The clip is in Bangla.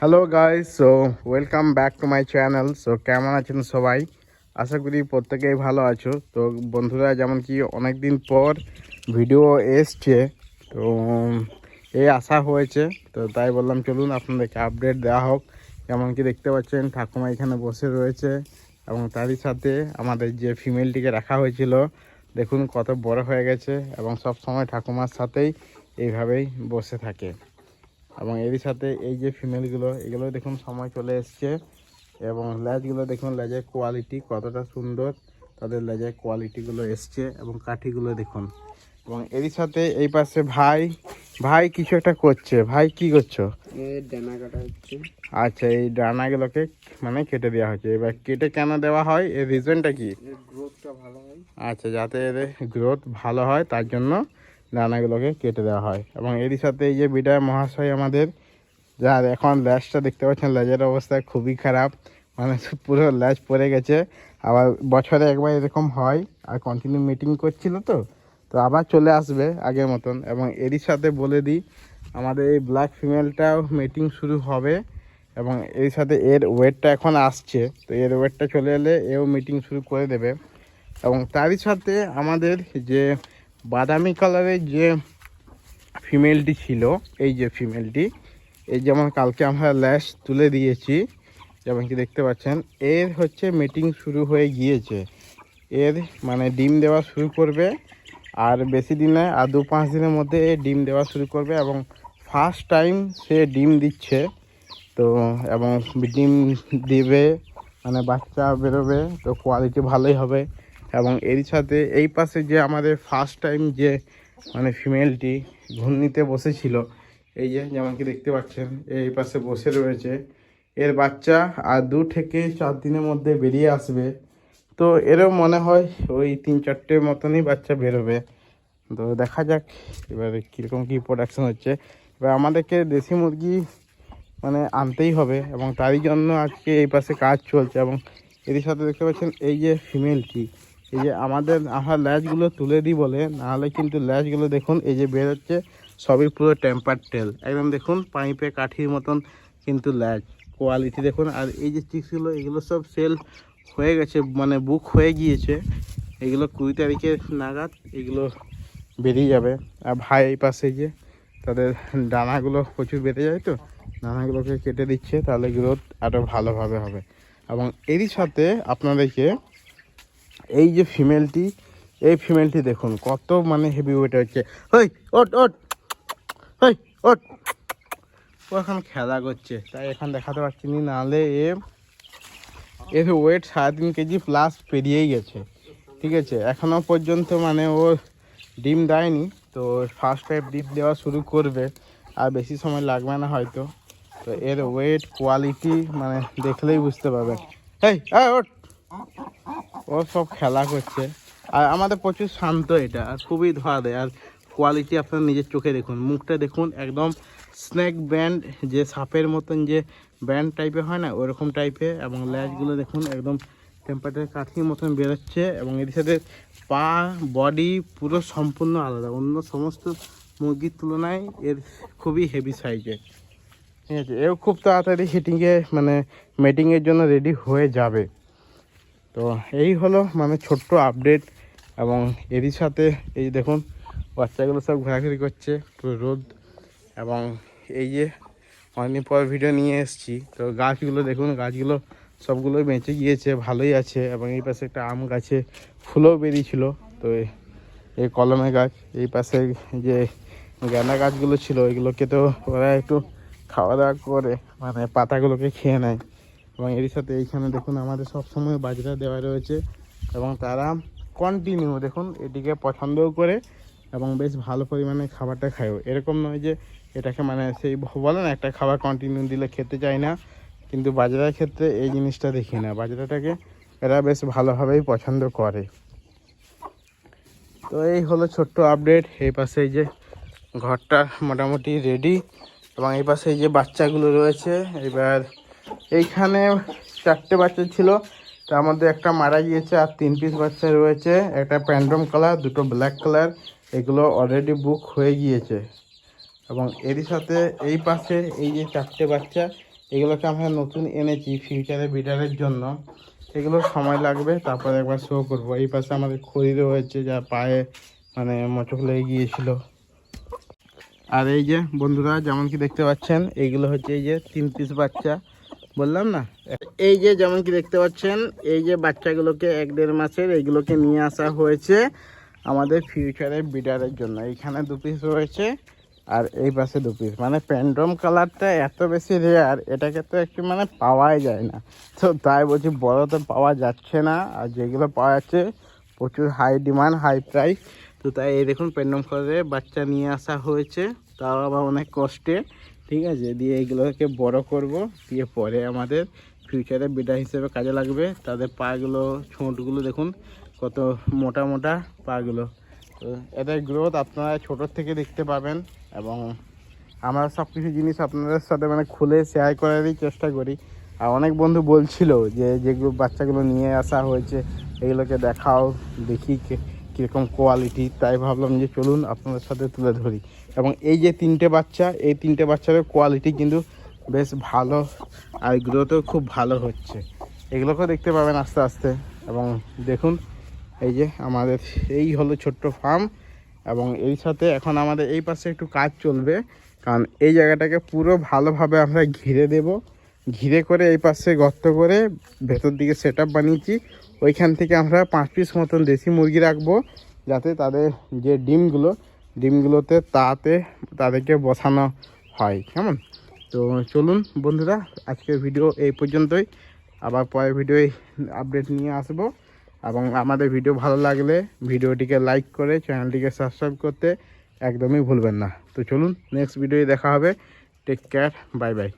Hello guys so welcome back to my channel so কেমন আছেন সবাই? আশা করি প্রত্যেকেই ভালো আছো। তো, বন্ধুরা, যেমন কি অনেক দিন পর ভিডিও এসছে, তো এই আশা হয়েছে। তো, তাই বললাম, চলুন আপনাদেরকে আপডেট দেওয়া হোক। যেমন কি দেখতে পাচ্ছেন, ঠাকুমা এখানে বসে রয়েছে এবং তারই সাথে আমাদের যে ফিমেলটিকে রাখা হয়েছিল, দেখুন কত বড় হয়ে গেছে এবং সব সময় ঠাকুমার সাথেই এইভাবেই বসে থাকে। এবং এরই সাথে এই যে ফিমেলগুলো এগুলো দেখুন সময় চলে এসছে এবং লেজগুলো দেখুন লেজের কোয়ালিটি কতটা সুন্দর তাদের লেজের কোয়ালিটিগুলো এসছে এবং কাঠিগুলো দেখুন। এবং এরই সাথে এই পাশে ভাই ভাই কিছু একটা করছে। ভাই কি করছ? এর ডানা কাটা হচ্ছে। আচ্ছা এই ডানাগুলোকে মানে কেটে দেওয়া হচ্ছে। এবার কেটে কেন দেওয়া হয়? এর রিজনটা কি? গ্রোথটা ভালো হয়। আচ্ছা যাতে এদের গ্রোথ ভালো হয় তার জন্য দানাগুলোকে কেটে দেওয়া হয়। এবং এরই সাথে এই যে বিডার মহাশয় আমাদের, যার এখন ল্যাজটা দেখতে পাচ্ছেন, ল্যাজের অবস্থা খুবই খারাপ। মানে পুরো ল্যাজ পড়ে গেছে। আবার বছরে একবার এরকম হয়, আর কন্টিনিউ মিটিং করছিল তো তো আবার চলে আসবে আগের মতন। এবং এরই সাথে বলে দিই, আমাদের এই ব্ল্যাক ফিমেলটাও মিটিং শুরু হবে। এবং এর সাথে এর ওয়েটটা এখন আসছে। তো এর ওয়েটটা চলে এলে এও মিটিং শুরু করে দেবে। এবং তারই সাথে আমাদের যে বাদামি কালারের যে ফিমেলটি ছিল, এই যে ফিমেলটি, এই যেমন কালকে আমরা ল্যাশ তুলে দিয়েছি, যেমন কি দেখতে পাচ্ছেন, এর হচ্ছে মিটিং শুরু হয়ে গিয়েছে। এর মানে ডিম দেওয়া শুরু করবে, আর বেশি দিনে আর দু পাঁচ দিনের মধ্যে ডিম দেওয়া শুরু করবে, এবং ফার্স্ট টাইম সে ডিম দিচ্ছে। তো, এবং ডিম দেবে মানে বাচ্চা বেরোবে, তো কোয়ালিটি ভালোই হবে। এবং এরই সাথে এই পাশে যে আমাদের ফার্স্ট টাইম যে মানে ফিমেলটি ঘূর্ণিতে বসেছিল, এই যে যেমন কি দেখতে পাচ্ছেন, এই পাশে বসে রয়েছে। এর বাচ্চা আর দু থেকে চার দিনের মধ্যে বেরিয়ে আসবে। তো এরও মনে হয় ওই তিন চারটে মতনই বাচ্চা বেরোবে। তো দেখা যাক এবারে কীরকম কী প্রোডাকশন হচ্ছে। এবার আমাদেরকে দেশি মুরগি মানে আনতেই হবে এবং তারই জন্য আজকে এই পাশে কাজ চলছে এবং এর সাথে দেখতে পাচ্ছেন এই যে ফিমেলটি এই যে আমাদের, আমরা ল্যাজগুলো তুলে দিই বলে, নাহলে কিন্তু ল্যাজগুলো দেখুন, এই যে বেরোচ্ছে সবই পুরো টেম্পার টেল একদম দেখুন, পাইপে, কাঠির মতন কিন্তু ল্যাজ কোয়ালিটি দেখুন, আর এই যে চিক্সগুলো এগুলো সব সেল হয়ে গেছে মানে বুক হয়ে গিয়েছে। এগুলো কুড়ি তারিখে নাগাদ এগুলো বেরিয়ে যাবে। আর ভাই এই পাশে যে, তাদের ডানাগুলো প্রচুর বেড়ে যায় তো, দানাগুলোকে কেটে দিচ্ছে, তাহলে গ্রোথ আরও ভালোভাবে হবে। এবং এরই সাথে আপনাদেরকে এই যে ফিমেলটি এই ফিমেলটি দেখুন, কত মানে হেভি ওয়েট হচ্ছে। হই ওট ওট হই ওট ও এখন খেলা করছে, তাই এখন দেখাতে পারছি না, নাহলে এ এর ওয়েট সাড়ে তিন কেজি প্লাস পেরিয়েই গেছে, ঠিক আছে? এখনও পর্যন্ত মানে ও ডিম দেয়নি, তো ফার্স্ট টাইম ডিম দেওয়া শুরু করবে, আর বেশি সময় লাগবে না হয়তো। তো এর ওয়েট কোয়ালিটি মানে দেখলেই বুঝতে পারবেন। এই ওঠ। ও সব খেলা করছে। আর আমাদের প্রচুর শান্ত এটা, আর খুবই ধোয়া দেয়। আর কোয়ালিটি আপনার নিজের চোখে দেখুন, মুখটা দেখুন, একদম স্নেক ব্যান্ড যে সাপের মতন যে ব্যান্ড টাইপের হয় না, ওরকম টাইপের এবং ল্যাজগুলো দেখুন, একদম টেম্পারেচার কাঠির মতন বেরোচ্ছে, এবং এর সাথে পা বডি পুরো সম্পূর্ণ আলাদা। অন্য সমস্ত মুরগির তুলনায় এর খুবই হেভি সাইজের ঠিক আছে? এও খুব তাড়াতাড়ি হিটিংয়ে মানে মেটিংয়ের জন্য রেডি হয়ে যাবে। তো এই হলো মানে ছোট্ট আপডেট এবং এরই সাথে এই দেখুন, বাচ্চাগুলো সব ঘোরাঘুরি করছে, পুরো রোদ। এবং এই যে অনেকদিন পর ভিডিও নিয়ে এসেছি, তো গাছগুলো দেখুন, গাছগুলো সবগুলোই বেঁচে গিয়েছে, ভালোই আছে। এবং এই পাশে একটা আম গাছে ফুলও বেরিয়েছিল, তো এই- কলমে গাছ, এই পাশে যে গাঁদা গাছগুলো ছিল, এগুলোকে তো ওরা একটু খাওয়া দাওয়া করে মানে পাতাগুলোকে খেয়ে নেয়। এবং এর সাথে এইখানে দেখুন আমাদের সব সময় বাজরা দেওয়া রয়েছে এবং তারা কন্টিনিউ দেখুন এটিকে পছন্দও করে এবং বেশ ভালো পরিমাণে খাবারটা খায়ও। এরকম নয় যে এটাকে মানে সেই বলে না, একটা খাবার কন্টিনিউ দিলে খেতে চায় না। কিন্তু বাজরার ক্ষেত্রে এই জিনিসটা দেখি না। বাজরাটাকে এরা বেশ ভালোভাবেই পছন্দ করে। তো এই হলো ছোট্ট আপডেট এই পাশে যে ঘরটা মোটামুটি রেডি এবং এই পাশে যে বাচ্চাগুলো রয়েছে। এবার এইখানে চারটে বাচ্চা ছিল, তার মধ্যে একটা মারা গিয়েছে আর তিন পিস বাচ্চা রয়েছে। একটা প্যান্ডম কালার দুটো ব্ল্যাক কালার এগুলো অলরেডি বুক হয়ে গিয়েছে। এবং এরই সাথে এই পাশে এই যে চারটে বাচ্চা, এগুলোকে আমরা নতুন এনেছি ফিউচারে বিটারের জন্য। এগুলো সময় লাগবে, তারপরে একবার শো করব। এই পাশে আমাদের খড়িরও হয়েছে যা পায়ে মানে মোচক লেগে গিয়েছিল। আর এই যে বন্ধুরা যেমন কি দেখতে পাচ্ছেন এইগুলো হচ্ছে এই যে তিন পিস বাচ্চা। বললাম না? এই যে যেমন কি দেখতে পাচ্ছেন, এই যে বাচ্চাগুলোকে এক দেড় মাসের এইগুলোকে নিয়ে আসা হয়েছে আমাদের ফিউচারে বিডারের জন্য। এইখানে দু পিস রয়েছে আর এই পাশে দু পিস মানে প্যান্ড্রম কালারটা এত বেশি রেয়ার এটাকে তো একটু মানে পাওয়াই যায় না। তো তাই বলছি, বড় তো পাওয়া যাচ্ছে না, আর যেগুলো পাওয়া যাচ্ছে প্রচুর হাই ডিমান্ড হাই প্রাইস তো তাই এই দেখুন প্যান্ডম করে বাচ্চা নিয়ে আসা হয়েছে। তাও আবার অনেক কষ্টে। ঠিক আছে, দিয়ে এইগুলোকে বড় করব, দিয়ে পরে আমাদের ফিউচারে বিডা হিসেবে কাজে লাগবে। তাদের পাগুলো, ছোঁটগুলো দেখুন, কত মোটা মোটা পাগুলো। তো এদের গ্রোথ আপনারা ছোটোর থেকে দেখতে পাবেন এবং আমরা সব কিছু জিনিস আপনাদের সাথে মানে খুলে শেয়ার করারই চেষ্টা করি। আর অনেক বন্ধু বলছিল যে, যেগুলো বাচ্চাগুলো নিয়ে আসা হয়েছে, এগুলোকে দেখাও, দেখি কীরকম কোয়ালিটি তাই ভাবলাম যে চলুন আপনাদের সাথে তুলে ধরি। এবং এই যে তিনটে বাচ্চা, এই তিনটে বাচ্চারও কোয়ালিটি কিন্তু বেশ ভালো আর গ্রোথও খুব ভালো হচ্ছে। এগুলোকেও দেখতে পাবেন আস্তে আস্তে। এবং দেখুন, এই যে আমাদের এই হলো ছোট্ট ফার্ম এবং এই সাথে এখন আমাদের এই পাশে একটু কাজ চলবে। কারণ এই জায়গাটাকে পুরো ভালোভাবে আমরা ঘিরে দেব। ঘিরে করে এই পাশে গর্ত করে ভেতর দিকে সেট বানিয়েছি। ওইখান থেকে আমরা পাঁচ পিস মতন দেশি মুরগি রাখব, যাতে তাদের যে ডিমগুলো, ডিমগুলোতে তাতে, তাদেরকে বসানো হয়, কেমন? তো চলুন বন্ধুরা, আজকের ভিডিও এই পর্যন্তই। আবার পরের ভিডিওয় আপডেট নিয়ে আসব। এবং আমাদের ভিডিও ভালো লাগলে ভিডিওটিকে লাইক করে চ্যানেলটিকে সাবস্ক্রাইব করতে একদমই ভুলবেন না। তো চলুন নেক্সট ভিডিওয়ে দেখা হবে। Take care bye bye